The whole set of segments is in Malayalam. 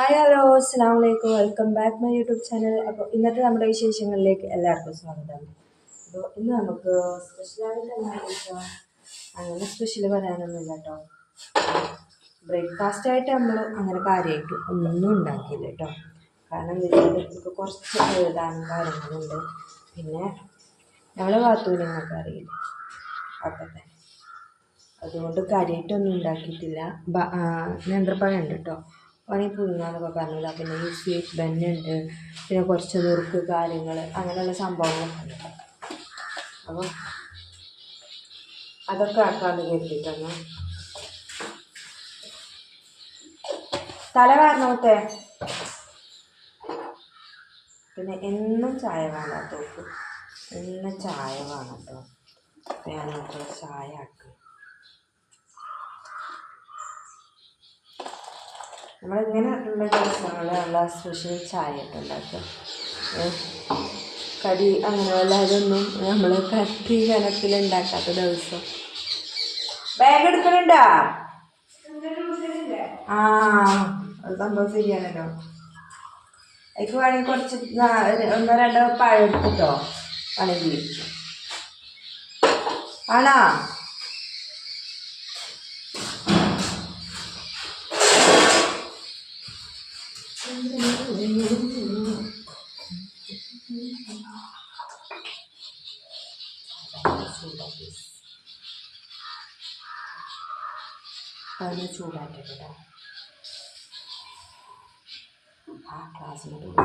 ഹായ് ഹലോ അസ്സാം വലൈക്കും welcome back my YouTube channel അപ്പോൾ ഇന്നത്തെ നമ്മുടെ വിശേഷങ്ങളിലേക്ക് എല്ലാവർക്കും സ്വാഗതം. അപ്പോൾ ഇന്ന് നമുക്ക് സ്പെഷ്യലായിട്ട് അങ്ങനെ സ്പെഷ്യൽ പറയാനൊന്നുമില്ല കേട്ടോ ബ്രേക്ക്ഫാസ്റ്റ് ആയിട്ട് നമ്മൾ അങ്ങനെ കാര്യമായിട്ട് ഒന്നും ഉണ്ടാക്കിയില്ല കേട്ടോ കാരണം എന്താ നമുക്ക് കുറച്ച് എഴുതാനും കാര്യങ്ങളുണ്ട് പിന്നെ ഞങ്ങൾ കാത്തു നിങ്ങൾക്ക് അറിയില്ല? തന്നെ അതുകൊണ്ട് കാര്യമായിട്ടൊന്നും ഉണ്ടാക്കിയിട്ടില്ല. നേന്ത്രപ്പഴം ഉണ്ട് കേട്ടോ പണി പുഴുങ്ങാന്നൊക്കെ പറഞ്ഞില്ല? പിന്നെ ഈ സ്വീറ്റ് ബന്നുണ്ട്. പിന്നെ കുറച്ച് നുറുക്ക് കാര്യങ്ങൾ അങ്ങനെയുള്ള സംഭവങ്ങളൊക്കെ ഉണ്ട്. അപ്പോൾ അതൊക്കെ ആക്കാമെന്ന് കരുതിയിട്ടാണ്. തല കാരണമത്തെ പിന്നെ എന്നും ചായ വേണ്ടാത്തോക്ക് എന്നും ചായ വേണം? കേട്ടോ അപ്പോൾ ചായ ആക്കും. നമ്മളിങ്ങനെ ഉള്ള ദിവസങ്ങളിൽ നമ്മൾ സ്പെഷ്യൽ ചായ ഏ, കടി അങ്ങനെയുള്ള അതൊന്നും നമ്മൾ കത്തി കനത്തിൽ ഉണ്ടാക്കാത്ത ദിവസം. ബാഗ് എടുക്കണുണ്ടോ ആ അത് സംഭവം ശരിയാണല്ലോ. എനിക്ക് വേണമെങ്കിൽ കുറച്ച് ഒന്നോ രണ്ടോ പഴം എടുത്തിട്ടോ വേണമെങ്കിൽ ആണോ? അതിന് ചൂടാക്കിട്ടോ. ആ ക്ലാസ്സിന് വെച്ച്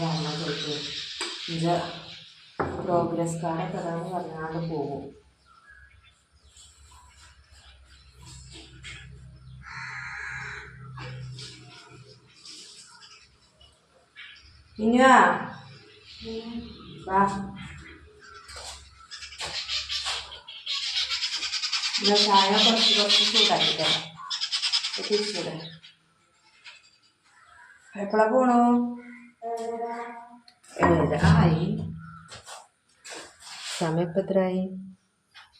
കാരണം ചോദിക്കും ഇത് പ്രോഗ്രസ് കാർഡൊക്കെ അതാണ് പറഞ്ഞാണ്ട് പോകും. മിന്നുവാ വാ എന്നാ ചായ കുറച്ച് കുറച്ച് ചൂടാക്കിട്ടോ തിരിച്ചൂടെ എപ്പോഴാ പോണു ഏഴായി സമയം ഇപ്പം എത്രയായി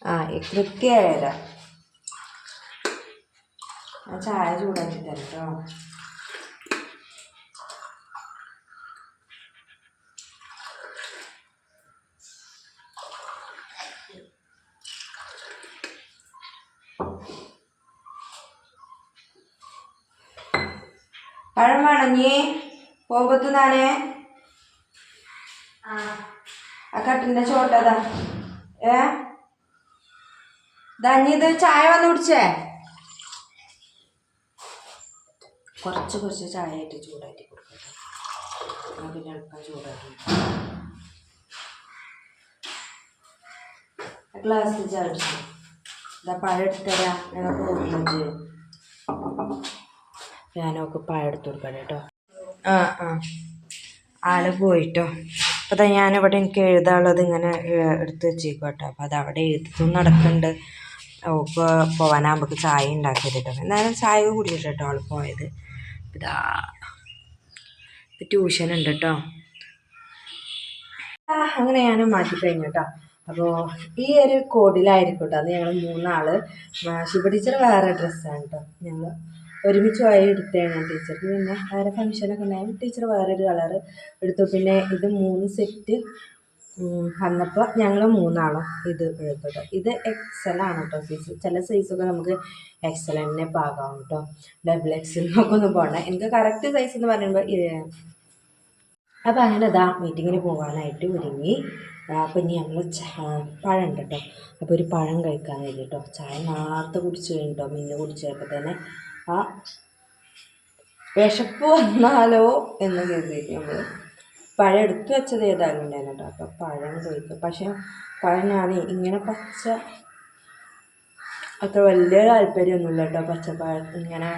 ആ ഈ കൃത്യം ഏഴര ഞാൻ ചായ ചൂടാക്കി തരാം കേട്ടോ പഴം വേണഞ്ഞി പോകുമ്പത്ത് നാനേ. ആ. കട്ടിന്റെ ചോട്ടതാ. ഏ? ഇത് ചായ വന്ന് കുടിച്ചേ. കുറച്ച് കുറച്ച് ചായ ആയിട്ട് ചൂടാക്കി കൊടുക്കട്ടെ. എന്നാ പിന്നെ എളുപ്പം ചൂടാക്കി. ഗ്ലാസ് ചാടിച്ചു. ഇതാ പഴം എടുത്തരാ. ഞങ്ങൾക്ക് ഓർമ്മ ഞാനൊക്കെ പായ എടുത്ത് കൊടുക്കാം കേട്ടോ. ആ ആ. ആൾ പോയിട്ടോ. അപ്പോൾ അതാ ഞാനിവിടെ എനിക്ക് എഴുതാനുള്ളത് ഇങ്ങനെ എടുത്ത് വെച്ചേക്കും കേട്ടോ. അപ്പോൾ അത് അവിടെ എഴുതും നടക്കുന്നുണ്ട്. ഓക്ക് പോവാനാകുമ്പോൾ ചായ ഉണ്ടാക്കി കേട്ടോ. എന്തായാലും ചായ കുടിച്ചിട്ട് കേട്ടോ ആൾ പോയത്. ഇതാ. ട്യൂഷൻ ഉണ്ട് കേട്ടോ. അങ്ങനെ ഞാൻ മാറ്റി കഴിഞ്ഞു കേട്ടോ. അപ്പോൾ ഈ ഒരു കോഡിലായിരിക്കും കേട്ടോ. അത് ഞങ്ങൾ മൂന്നാൾ ശിവ ടീച്ചർ വേറെ ഡ്രസ്സാണ് കേട്ടോ. ഞങ്ങൾ ഒരുമിച്ച് പോയി എടുത്തതാണ് ടീച്ചർക്ക് പിന്നെ വേറെ ഫംഗ്ഷനൊക്കെ ഉണ്ടായിരുന്നു ടീച്ചർ വേറൊരു കളറ് എടുത്തു. പിന്നെ ഇത് മൂന്ന് സെറ്റ് വന്നപ്പോൾ ഞങ്ങൾ മൂന്നാളോ ഇത് എടുത്തു ഇത് എക്സൽ ആണ് കേട്ടോ സൈസ് ചില സൈസൊക്കെ നമുക്ക് എക്സൽ പാകാവും കേട്ടോ ഡബിൾ എക്സലിനൊക്കെ ഒന്നും പോകണ്ട എനിക്ക് കറക്റ്റ് സൈസ് എന്ന് പറയുമ്പോൾ അപ്പോൾ അങ്ങനെ ഇതാ മീറ്റിങ്ങിന് പോകാനായിട്ട് ഒരുങ്ങി. അപ്പം ഇനി ഞങ്ങൾ പഴം ഉണ്ട് കേട്ടോ അപ്പോൾ ഒരു പഴം കഴിക്കാൻ വേണ്ടി കേട്ടോ ചായ നേരത്തെ കുടിച്ച് കഴിഞ്ഞിട്ടോ മിന്ന് കുടിച്ചപ്പോൾ തന്നെ. ആ. വിശപ്പ് വന്നാലോ എന്ന് കരുതിയിട്ട് പഴം എടുത്തു വെച്ചത് ഏതായാലും ഉണ്ടായിരുന്നു കേട്ടോ അപ്പോൾ പഴം കഴിക്കും പക്ഷേ പഴം ഞാൻ ഇങ്ങനെ പച്ച അത്ര വലിയ താല്പര്യമൊന്നുമില്ല കേട്ടോ. പച്ചപ്പഴം ഇങ്ങനെ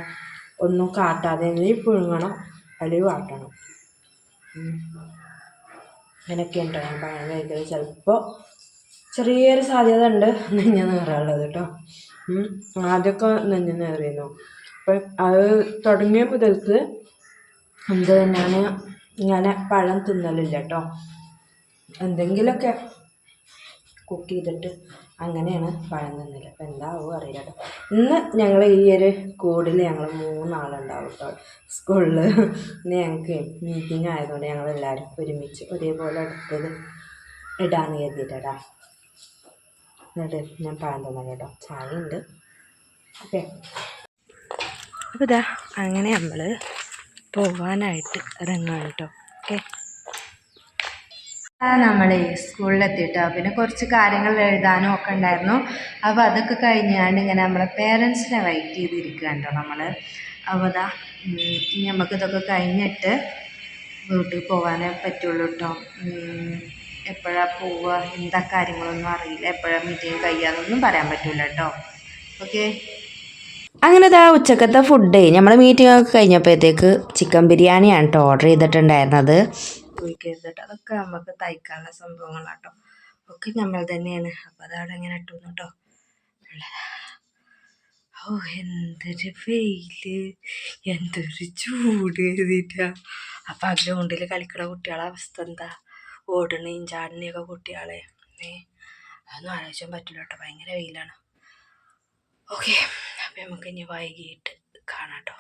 ഒന്നും കാട്ടാതെ പുഴുങ്ങണം അല്ലെങ്കിൽ വാട്ടണം. അങ്ങനെയൊക്കെ ഉണ്ടോ? ഞാൻ പഴം കഴിക്കൽ ചിലപ്പോൾ ചെറിയൊരു സാധ്യത ഉണ്ട് നെഞ്ഞ നേറാനുള്ളത് കേട്ടോ. ആദ്യമൊക്കെ നെഞ്ഞ നേറിയിരുന്നു. അത് തുടങ്ങിയ മുതൽക്ക് എന്ത് ഞാൻ ഇങ്ങനെ പഴം തിന്നലില്ല കേട്ടോ എന്തെങ്കിലുമൊക്കെ കുക്ക് ചെയ്തിട്ട് അങ്ങനെയാണ് പഴം തിന്നൽ അപ്പം എന്താവും അറിയില്ല കേട്ടോ ഇന്ന് ഞങ്ങൾ ഈ ഒരു കൂടിൽ ഞങ്ങൾ മൂന്നാളുണ്ടാവും കേട്ടോ സ്കൂളിൽ ഇന്ന് ഞങ്ങൾക്ക് മീറ്റിംഗ് ആയതുകൊണ്ട് ഞങ്ങൾ എല്ലാവരും ഒരുമിച്ച് ഒരേപോലെ എടുത്തത് ഇടാന്ന് കരുതിയിട്ടാ എന്നിട്ട് ഞാൻ പഴം തന്നെ കേട്ടോ ചായ ഉണ്ട് ഓക്കെ. അപ്പോൾ ഇതാ അങ്ങനെ നമ്മൾ പോകാനായിട്ട് ഇറങ്ങുകയാണ് കേട്ടോ ഓക്കെ. നമ്മൾ സ്കൂളിലെത്തിയിട്ടോ പിന്നെ കുറച്ച് കാര്യങ്ങൾ എഴുതാനും ഒക്കെ ഉണ്ടായിരുന്നു. അപ്പോൾ അതൊക്കെ കഴിഞ്ഞാണ്ട് ഇങ്ങനെ നമ്മളെ പേരൻസിനെ വെയിറ്റ് ചെയ്തിരിക്കുക കേട്ടോ നമ്മൾ അപ്പോൾ അതാ നമുക്ക് ഇതൊക്കെ കഴിഞ്ഞിട്ട് വീട്ടിൽ പോകാനേ പറ്റുള്ളൂ കേട്ടോ എപ്പോഴാണ് പോവുക? എന്താ കാര്യങ്ങളൊന്നും അറിയില്ല. എപ്പോഴാണ് മീറ്റിംഗ് കഴിയാന്നൊന്നും പറയാൻ പറ്റില്ല കേട്ടോ ഓക്കെ. അങ്ങനെ ഇതാ ഉച്ചക്കത്തെ ഫുഡ് നമ്മൾ മീറ്റിംഗ് ഒക്കെ കഴിഞ്ഞപ്പോഴത്തേക്ക് ചിക്കൻ ബിരിയാണിയാണ് കേട്ടോ ഓർഡർ ചെയ്തിട്ടുണ്ടായിരുന്നത്. അതൊക്കെ നമുക്ക് തയ്ക്കാനുള്ള സംഭവങ്ങളാട്ടോ. ഒക്കെ നമ്മൾ തന്നെയാണ്. അപ്പൊ അതവിടെ ഇങ്ങനെ ഇട്ടുന്നു കേട്ടോ ഓ എന്തൊരു വെയിൽ. എന്തൊരു ചൂട് എഴുതിയിട്ടാ. അപ്പം ആ ഗ്രൗണ്ടിൽ കളിക്കണ കുട്ടികളെ അവസ്ഥ എന്താ? ഓടണേയും ചാടണേയും ഒക്കെ കുട്ടികളെ. ഏ അതൊന്നും ആലോചിക്കാൻ പറ്റില്ല കേട്ടോ ഭയങ്കര വെയിലാണ്. ഓക്കെ. നമുക്ക് ഇനി വൈകിട്ട് കാണാം കേട്ടോ